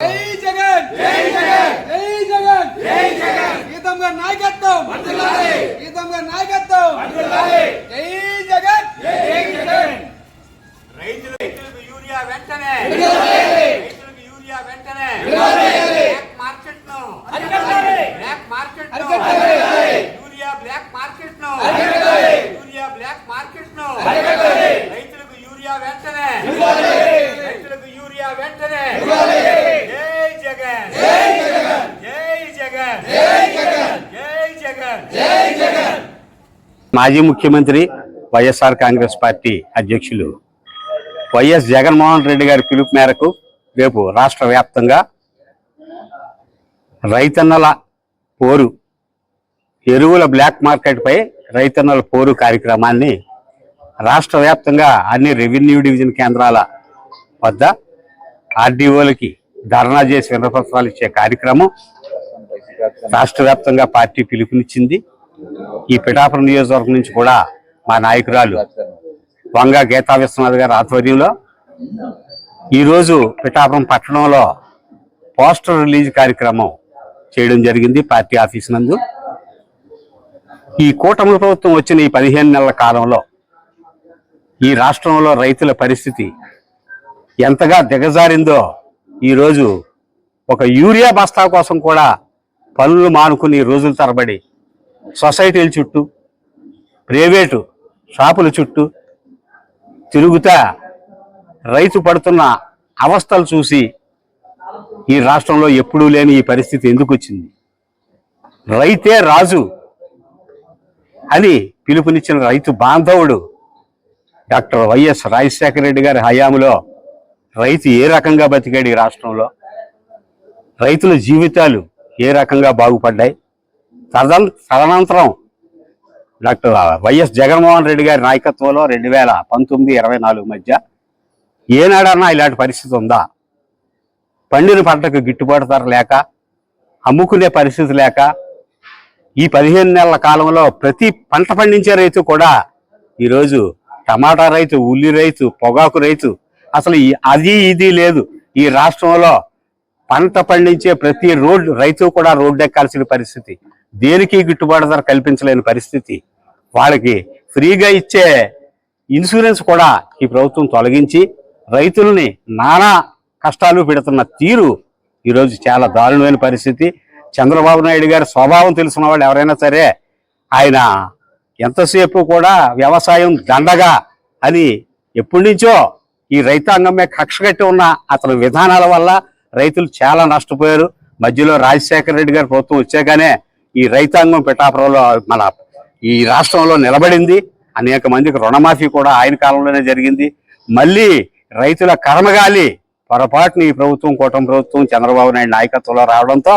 జై జగన్! జై జగన్! జై జగన్! జై జగన్ గీతం గారి! నాయకత్వం! గీతం గారి! నాయకత్వం జై జగన్ జై జగన్ రైతులు రైతులకు యూరియా వెంటనే రైతులకు యూరియా వెంటనే బ్లాక్ మార్కెట్ను బ్లాక్ మార్కెట్ను యూరియా బ్లాక్ మార్కెట్ను యూరియా బ్లాక్ మార్కెట్ను రైతులకు యూరియా వెంటనే రైతులకు యూరియా వెంటనే జై జగన్ జై జగన్ జై జగన్ జై జగన్ జై జగన్ మాజీ ముఖ్యమంత్రి వైఎస్ఆర్ కాంగ్రెస్ పార్టీ అధ్యక్షులు వైఎస్ జగన్మోహన్ రెడ్డి గారి పిలుపు మేరకు రేపు రాష్ట్ర వ్యాప్తంగా రైతన్నల పోరు ఎరువుల బ్లాక్ మార్కెట్పై రైతన్నల పోరు కార్యక్రమాన్ని రాష్ట్ర వ్యాప్తంగా అన్ని రెవెన్యూ డివిజన్ కేంద్రాల వద్ద ఆర్డీఓలకి ధర్నా చేసి వినపత్రాలు ఇచ్చే కార్యక్రమం రాష్ట్ర వ్యాప్తంగా పార్టీ పిలుపునిచ్చింది. ఈ పిఠాపురం నియోజకవర్గం నుంచి కూడా మా నాయకురాలు వంగ గీతా విశ్వనాథ్ గారి ఆధ్వర్యంలో ఈరోజు పిఠాపురం పట్టణంలో పోస్టర్ రిలీజ్ కార్యక్రమం చేయడం జరిగింది పార్టీ ఆఫీస్ నందు. ఈ కూటమి ప్రభుత్వం వచ్చిన ఈ పదిహేను నెలల కాలంలో ఈ రాష్ట్రంలో రైతుల పరిస్థితి ఎంతగా దిగజారిందో ఈరోజు ఒక యూరియా బస్తా కోసం కూడా పనులు మానుకుని రోజుల తరబడి సొసైటీల చుట్టూ ప్రైవేటు షాపుల చుట్టూ తిరుగుతా రైతు పడుతున్న అవస్థలు చూసి ఈ రాష్ట్రంలో ఎప్పుడూ లేని ఈ పరిస్థితి ఎందుకు వచ్చింది? రైతే రాజు అని పిలుపునిచ్చిన రైతు బాంధవుడు డాక్టర్ వైఎస్ రాజశేఖర రెడ్డి గారి హయాంలో రైతు ఏ రకంగా బతికాడు ఈ రాష్ట్రంలో? రైతుల జీవితాలు ఏ రకంగా బాగుపడ్డాయి? సదన్ తదనంతరం డాక్టర్ వైఎస్ జగన్మోహన్ రెడ్డి గారి నాయకత్వంలో రెండు వేల పంతొమ్మిది ఇరవై నాలుగు మధ్య ఏనాడన్నా ఇలాంటి పరిస్థితి ఉందా? పండిన పంటకు గిట్టుబాటు ధర లేక అమ్ముకునే పరిస్థితి లేక ఈ పదిహేను నెలల కాలంలో ప్రతి పంట పండించే రైతు కూడా ఈరోజు టమాటా రైతు ఉల్లి రైతు పొగాకు రైతు అసలు అది ఇది లేదు. ఈ రాష్ట్రంలో పంట పండించే ప్రతి రోడ్డు రైతు కూడా రోడ్డు ఎక్కాల్సిన పరిస్థితి. దేనికి గిట్టుబాటు ధర కల్పించలేని పరిస్థితి. వాళ్ళకి ఫ్రీగా ఇచ్చే ఇన్సూరెన్స్ కూడా ఈ ప్రభుత్వం తొలగించి రైతుల్ని నానా కష్టాలు పెడుతున్న తీరు ఈరోజు చాలా దారుణమైన పరిస్థితి. చంద్రబాబు నాయుడు గారి స్వభావం తెలిసిన వాళ్ళు ఎవరైనా సరే ఆయన ఎంతసేపు కూడా వ్యవసాయం దండగా అని ఎప్పటి నుంచో ఈ రైతాంగం కక్ష కట్టి ఉన్న అతని విధానాల వల్ల రైతులు చాలా నష్టపోయారు. మధ్యలో రాజశేఖర రెడ్డి గారి ప్రభుత్వం వచ్చాకనే ఈ రైతాంగం పిఠాపురంలో మన ఈ రాష్ట్రంలో నిలబడింది. అనేక మందికి రుణమాఫీ కూడా ఆయన కాలంలోనే జరిగింది. మళ్ళీ రైతుల కర్మగాలి పొరపాటున ఈ ప్రభుత్వం కూటమి ప్రభుత్వం చంద్రబాబు నాయుడు నాయకత్వంలో రావడంతో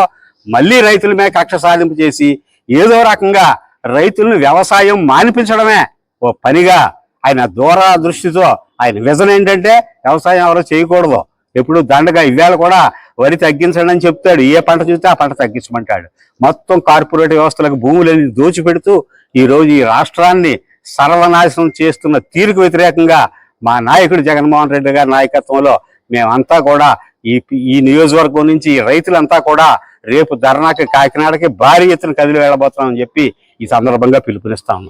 మళ్ళీ రైతుల మీద కక్ష సాధింపు చేసి ఏదో రకంగా రైతులను వ్యవసాయం మానిపించడమే ఓ పనిగా ఆయన దూర దృష్టితో ఆయన విజన్ ఏంటంటే వ్యవసాయం ఎవరో చేయకూడదు. ఎప్పుడు దండగా ఇవాళ కూడా వరి తగ్గించండి అని చెప్తాడు. ఏ పంట చూస్తే ఆ పంట తగ్గించమంటాడు. మొత్తం కార్పొరేట్ వ్యవస్థలకు భూములని దోచిపెడుతూ ఈరోజు ఈ రాష్ట్రాన్ని సర్వనాశనం చేస్తున్న తీరుకు వ్యతిరేకంగా మా నాయకుడు జగన్మోహన్ రెడ్డి గారి నాయకత్వంలో మేమంతా కూడా ఈ ఈ నియోజకవర్గం నుంచి రైతులంతా కూడా రేపు ధర్నాకి కాకినాడకి భారీ ఎత్తున కదిలి వెళ్ళబోతున్నామని చెప్పి ఈ సందర్భంగా పిలుపునిస్తాము.